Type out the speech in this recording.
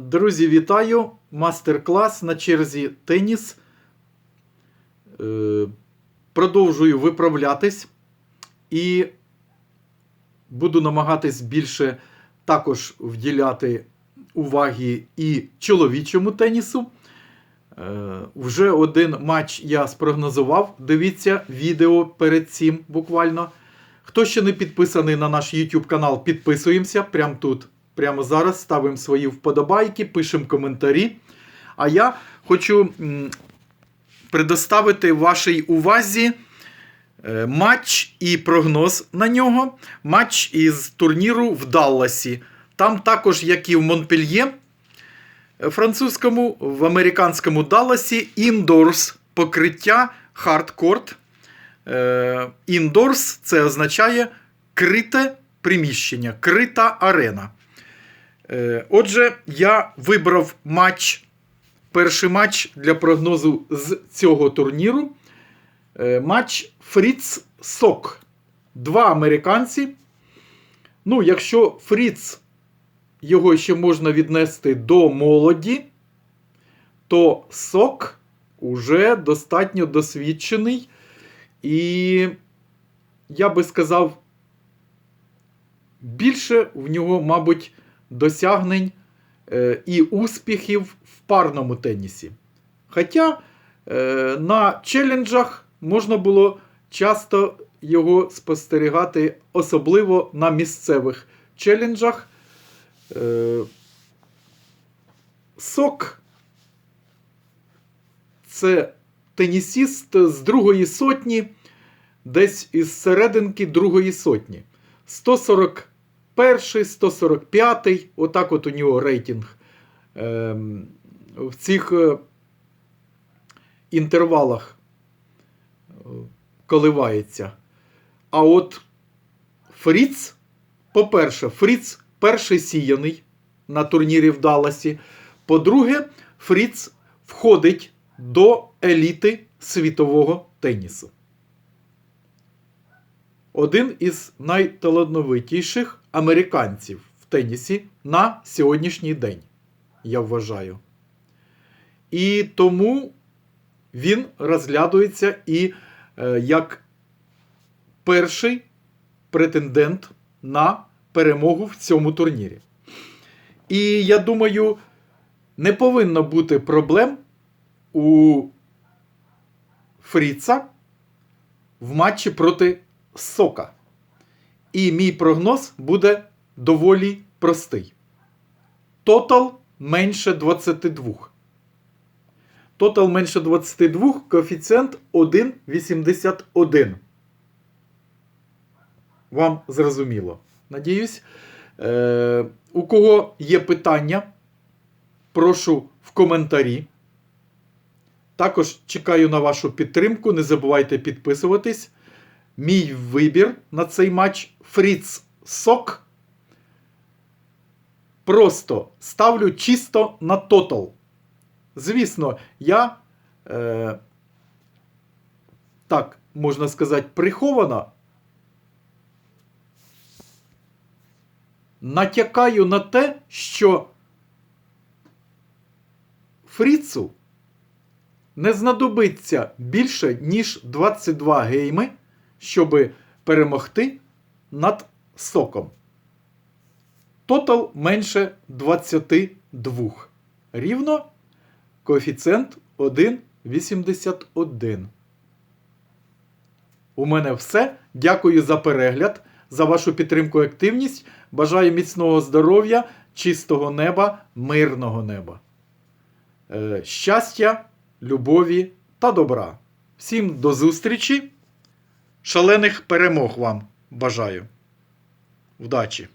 Друзі, вітаю! Мастер-клас на черзі теніс. Е, Продовжую виправлятись і буду намагатись більше також вділяти уваги і чоловічому тенісу. Е, Вже один матч я спрогнозував. Дивіться відео перед цим буквально. Хто ще не підписаний на наш YouTube канал, підписуємося прямо тут. Прямо зараз ставимо свої вподобайки, пишемо коментарі. А я хочу предоставити вашій увазі е, матч і прогноз на нього. Матч із турніру в Далласі. Там також, як і в Монпельє, е, французькому, в американському Далласі, індорс покриття хардкорт. Е, Індорс це означає крите приміщення, крита арена. Е, Отже, я вибрав матч, перший матч для прогнозу з цього турніру. Е, Матч Фріц Сок. Два американці. Ну, якщо Фріц його ще можна віднести до молоді, то Сок уже достатньо досвідчений. І я би сказав, більше в нього, мабуть, досягнень е, і успіхів в парному тенісі. Хоча е, на челенджах можна було часто його спостерігати, особливо на місцевих челенджах. Е, Сок це тенісіст з другої сотні, десь із серединки другої сотні. 141, 145, отак от у нього рейтинг ем, в цих е, інтервалах е, коливається. А от Фріц, по-перше, Фріц перший сіяний на турнірі в Далласі. По-друге, Фріц входить до еліти світового тенісу. Один із найталановитіших американців в тенісі на сьогоднішній день, я вважаю. І тому він розглядується і е, як перший претендент на перемогу в цьому турнірі. І я думаю, не повинно бути проблем у Фріца в матчі проти Сока. І мій прогноз буде доволі простий. Тотал менше 22. Тотал менше 22, коефіцієнт 1,81. Вам зрозуміло. Надіюсь. Е, у кого є питання, прошу в коментарі. Також чекаю на вашу підтримку. Не забувайте підписуватись. Мій вибір на цей матч Фріц Сок. Просто ставлю чисто на тотал. Звісно, я, е, так, можна сказати, приховано натякаю на те, що Фріцу не знадобиться більше, ніж 22 гейми, щоб перемогти над соком. Тотал менше 22. Рівно коефіцієнт 1,81. У мене все. Дякую за перегляд, за вашу підтримку і активність. Бажаю міцного здоров'я, чистого неба, мирного неба. Е, Щастя, любові та добра. Всім до зустрічі. Шалених перемог вам бажаю. Вдачі!